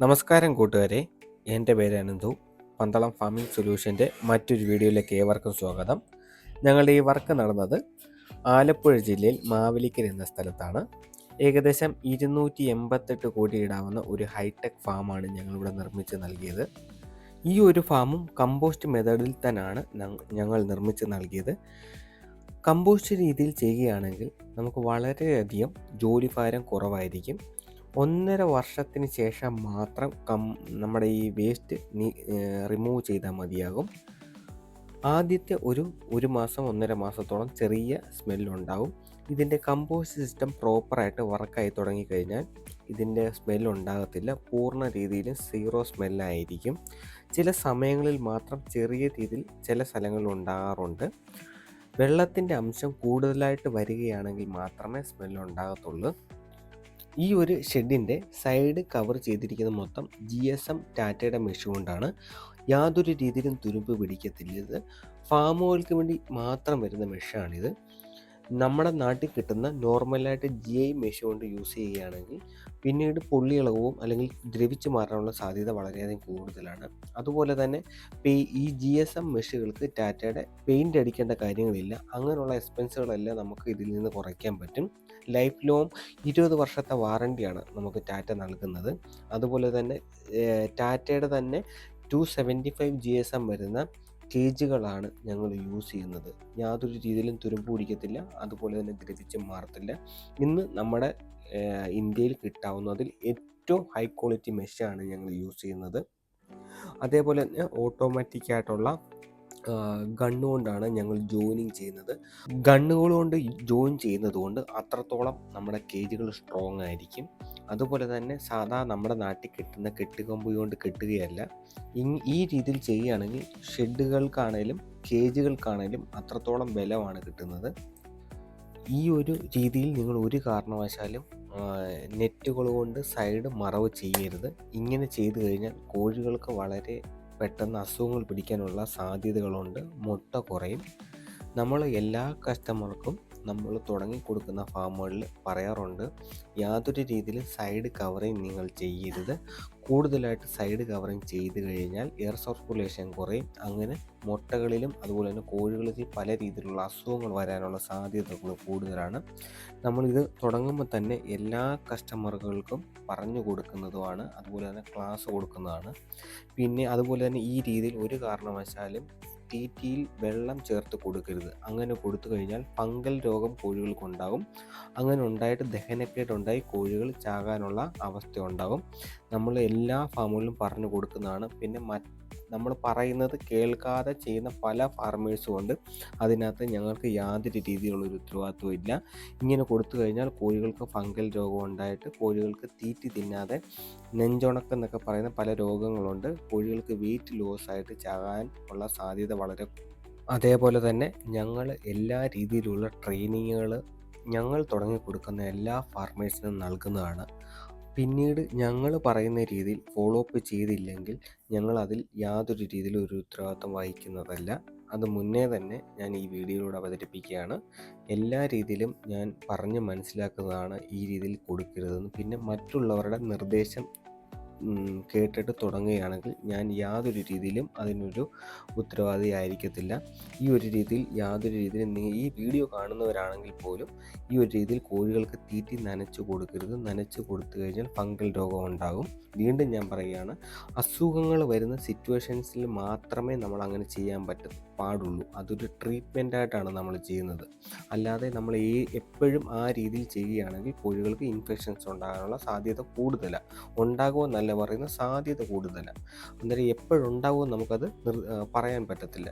നമസ്കാരം കൂട്ടുകാരെ. എന്റെ പേര് അനന്തു. പന്തളം ഫാമിംഗ് സൊല്യൂഷന്റെ മറ്റൊരു വീഡിയോയിലേക്ക് ഏവർക്കും സ്വാഗതം. ഞങ്ങളുടെ ഈ വർക്ക് നടന്നത് ആലപ്പുഴ ജില്ലയിൽ മാവലിക്കൽ എന്ന സ്ഥലത്താണ്. ഏകദേശം ഇരുന്നൂറ്റി എൺപത്തെട്ട് കോടി ഇടാവുന്ന ഒരു ഹൈടെക് ഫാമാണ് ഞങ്ങളിവിടെ നിർമ്മിച്ച് നൽകിയത്. ഈ ഒരു ഫാമും കമ്പോസ്റ്റ് മെത്തേഡിൽ തന്നെയാണ് ഞങ്ങൾ നിർമ്മിച്ച് നൽകിയത്. കമ്പോസ്റ്റ് രീതിയിൽ ചെയ്യുകയാണെങ്കിൽ നമുക്ക് വളരെയധികം ജോലിഭാരം കുറവായിരിക്കും. ഒന്നര വർഷത്തിന് ശേഷം മാത്രം കം നമ്മുടെ ഈ വേസ്റ്റ് റിമൂവ് ചെയ്താൽ മതിയാകും. ആദ്യത്തെ ഒരു ഒരു മാസം ഒന്നര മാസത്തോളം ചെറിയ സ്മെല്ലുണ്ടാവും ഇതിന്റെ കമ്പോസ്റ്റ് സിസ്റ്റം പ്രോപ്പറായിട്ട് വർക്കായി തുടങ്ങിക്കഴിഞ്ഞാൽ ഇതിന്റെ സ്മെല്ലുണ്ടാകത്തില്ല പൂർണ രീതിയിൽ സീറോ സ്മെല്ലായിരിക്കും ചില സമയങ്ങളിൽ മാത്രം ചെറിയ രീതിയിൽ ചില സ്ഥലങ്ങളിൽ ഉണ്ടാകാറുണ്ട്. വെള്ളത്തിന്റെ അംശം കൂടുതലായിട്ട് വരികയാണെങ്കിൽ മാത്രമേ സ്മെല്ല് ഉണ്ടാകത്തുള്ളൂ. ഈ ഒരു ഷെഡിന്റെ സൈഡ് കവർ ചെയ്തിരിക്കുന്ന മൊത്തം ജി എസ് എം ടാറ്റയുടെ മെഷ് കൊണ്ടാണ് യാതൊരു രീതിയിലും തുരുമ്പ് പിടിക്കത്തില്ല. ഇത് ഫാമുകൾക്ക് വേണ്ടി മാത്രം വരുന്ന മെഷാണിത് നമ്മുടെ നാട്ടിൽ കിട്ടുന്ന നോർമലായിട്ട് ജി ഐ മെഷീൻ കൊണ്ട് യൂസ് ചെയ്യുകയാണെങ്കിൽ പിന്നീട് പൊള്ളിയിളവും അല്ലെങ്കിൽ ദ്രവിച്ച് മാറാനുള്ള സാധ്യത വളരെയധികം കൂടുതലാണ്. അതുപോലെ തന്നെ പേ- ഈ ജി എസ് എം മെഷുകൾക്ക് ടാറ്റയുടെ പെയിന്റ് അടിക്കേണ്ട കാര്യങ്ങളില്ല. അങ്ങനെയുള്ള എക്സ്പെൻസുകളെല്ലാം നമുക്ക് ഇതിൽ നിന്ന് കുറയ്ക്കാൻ പറ്റും. ലൈഫ് ലോങ് ഇരുപത് വർഷത്തെ വാറണ്ടിയാണ് നമുക്ക് ടാറ്റ നൽകുന്നത്. അതുപോലെ തന്നെ ടാറ്റയുടെ തന്നെ two seventy five G S M വരുന്ന കേജുകളാണ് ഞങ്ങൾ യൂസ് ചെയ്യുന്നത്. യാതൊരു രീതിയിലും തുരുമ്പ് പിടിക്കത്തില്ല. അതുപോലെ തന്നെ ദ്രവിച്ച് മാറത്തില്ല. ഇന്ന് നമ്മുടെ ഇന്ത്യയിൽ കിട്ടാവുന്നതിൽ ഏറ്റവും ഹൈ ക്വാളിറ്റി മെഷാണ് ഞങ്ങൾ യൂസ് ചെയ്യുന്നത്. അതേപോലെ തന്നെ ഓട്ടോമാറ്റിക് ആയിട്ടുള്ള ഗണ്ണ് കൊണ്ടാണ് ഞങ്ങൾ ജോയിനിങ് ചെയ്യുന്നത്. ഗണ്ണുകൾ കൊണ്ട് ജോയിൻ ചെയ്യുന്നത് കൊണ്ട് അത്രത്തോളം നമ്മുടെ കേജുകൾ സ്ട്രോങ് ആയിരിക്കും. അതുപോലെ തന്നെ സാധാ നമ്മുടെ നാട്ടിൽ കിട്ടുന്ന കെട്ടുകൊമ്പ് കൊണ്ട് കെട്ടുകയല്ല. ഈ രീതിയിൽ ചെയ്യുകയാണെങ്കിൽ ഷെഡുകൾക്കാണേലും കേജുകൾക്കാണേലും അത്രത്തോളം ബലമാണ് കിട്ടുന്നത്. ഈ ഒരു രീതിയിൽ നിങ്ങൾ ഒരു കാരണവശാലും നെറ്റുകൾ കൊണ്ട് സൈഡ് മറവ് ചെയ്യരുത്. ഇങ്ങനെ ചെയ്തു കഴിഞ്ഞാൽ കോഴികൾക്ക് വളരെ പെട്ടെന്ന് അസുഖങ്ങൾ പിടിക്കാനുള്ള സാധ്യതകളുണ്ട്. മുട്ട കുറയും. നമ്മൾ എല്ലാ കസ്റ്റമർക്കും നമ്മൾ തുടങ്ങി കൊടുക്കുന്ന ഫാമുകളിൽ പറയാറുണ്ട് യാതൊരു രീതിയിൽ സൈഡ് കവറിങ് നിങ്ങൾ ചെയ്യരുത്. കൂടുതലായിട്ട് സൈഡ് കവറിങ് ചെയ്ത് കഴിഞ്ഞാൽ എയർ സർക്കുലേഷൻ കുറയും. അങ്ങനെ മുട്ടകളിലും അതുപോലെ തന്നെ കോഴികളിൽ പല രീതിയിലുള്ള അസുഖങ്ങൾ വരാനുള്ള സാധ്യതകൾ കൂടുതലാണ്. നമ്മളിത് തുടങ്ങുമ്പോൾ തന്നെ എല്ലാ കസ്റ്റമറുകൾക്കും പറഞ്ഞു കൊടുക്കുന്നതുമാണ്. അതുപോലെ തന്നെ ക്ലാസ് കൊടുക്കുന്നതാണ്. പിന്നെ അതുപോലെ തന്നെ ഈ രീതിയിൽ ഒരു കാരണവശാലും തീറ്റിയിൽ വെള്ളം ചേർത്ത് കൊടുക്കരുത്. അങ്ങനെ കൊടുത്തു കഴിഞ്ഞാൽ ഫംഗൽ രോഗം കോഴികൾക്കുണ്ടാകും അങ്ങനെ ഉണ്ടായിട്ട് ദഹനക്കേടുണ്ടായി കോഴികൾ ചാകാനുള്ള അവസ്ഥ ഉണ്ടാകും. നമ്മൾ എല്ലാ ഫാമുകളിലും പറഞ്ഞു കൊടുക്കുന്നതാണ്. പിന്നെ മറ്റ് നമ്മൾ പറയുന്നത് കേൾക്കാതെ ചെയ്യുന്ന പല ഫാർമേഴ്സും ഉണ്ട്. അതിനകത്ത് ഞങ്ങൾക്ക് യാതൊരു രീതിയിലുള്ള ഒരു ഉത്തരവാദിത്വം ഇല്ല. ഇങ്ങനെ കൊടുത്തു കഴിഞ്ഞാൽ കോഴികൾക്ക് ഫംഗൽ രോഗം ഉണ്ടായിട്ട് കോഴികൾക്ക് തീറ്റി തിന്നാതെ നെഞ്ചുണക്കം എന്നൊക്കെ പറയുന്ന പല രോഗങ്ങളുണ്ട്. കോഴികൾക്ക് വെയിറ്റ് ലോസ് ആയിട്ട് ചാകാൻ ഉള്ള സാധ്യത വളരെ അതേപോലെ തന്നെ ഞങ്ങൾ എല്ലാ രീതിയിലുള്ള ട്രെയിനിങ്ങുകൾ ഞങ്ങൾ തുടങ്ങി കൊടുക്കുന്ന എല്ലാ ഫാർമേഴ്സിനും നൽകുന്നതാണ്. പിന്നീട് ഞങ്ങൾ പറയുന്ന രീതിയിൽ ഫോളോ അപ്പ് ചെയ്തില്ലെങ്കിൽ ഞങ്ങൾ അതിൽ യാതൊരു രീതിയിലും ഒരു ഉത്തരവാദിത്വം വഹിക്കുന്നതല്ല. അത് മുന്നേ തന്നെ ഞാൻ ഈ വീഡിയോയിലൂടെ അവതരിപ്പിക്കുകയാണ്. എല്ലാ രീതിയിലും ഞാൻ പറഞ്ഞ് മനസ്സിലാക്കുന്നതാണ് ഈ രീതിയിൽ കൊടുക്കരുതെന്ന്. പിന്നെ മറ്റുള്ളവരുടെ നിർദ്ദേശം കേട്ടിട്ട് തുടങ്ങുകയാണെങ്കിൽ ഞാൻ യാതൊരു രീതിയിലും അതിനൊരു ഉത്തരവാദി ആയിരിക്കത്തില്ല. ഈ ഒരു രീതിയിൽ യാതൊരു രീതിയിലും ഈ വീഡിയോ കാണുന്നവരാണെങ്കിൽ പോലും ഈ ഒരു രീതിയിൽ കോഴികൾക്ക് തീറ്റി നനച്ചു കൊടുക്കരുത്. നനച്ചു കൊടുത്തു കഴിഞ്ഞാൽ ഫംഗൽ രോഗം ഉണ്ടാകും. വീണ്ടും ഞാൻ പറയുകയാണ് അസുഖങ്ങൾ വരുന്ന സിറ്റുവേഷൻസിൽ മാത്രമേ നമ്മൾ അങ്ങനെ ചെയ്യാൻ പറ്റ പാടുള്ളൂ. അതൊരു ട്രീറ്റ്മെന്റ് ആയിട്ടാണ് നമ്മൾ ചെയ്യുന്നത്. അല്ലാതെ നമ്മൾ ഈ എപ്പോഴും ആ രീതിയിൽ ചെയ്യുകയാണെങ്കിൽ കോഴികൾക്ക് ഇൻഫെക്ഷൻസ് ഉണ്ടാകാനുള്ള സാധ്യത കൂടുതലാണ് ഉണ്ടാകുമെന്നല്ല പറയുന്ന സാധ്യത കൂടുതലാണ് അന്നേരം എപ്പോഴുണ്ടാകുമോ നമുക്കത് പറയാൻ പറ്റത്തില്ല.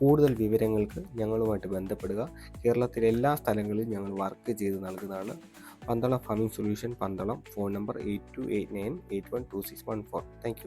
കൂടുതൽ വിവരങ്ങൾക്ക് ഞങ്ങളുമായിട്ട് ബന്ധപ്പെടുക. കേരളത്തിലെ എല്ലാ സ്ഥലങ്ങളിലും ഞങ്ങൾ വർക്ക് ചെയ്ത് നൽകുന്നതാണ്. Pandalam farming solution Pandalam phone number eight two eight nine eight one two six one four thank you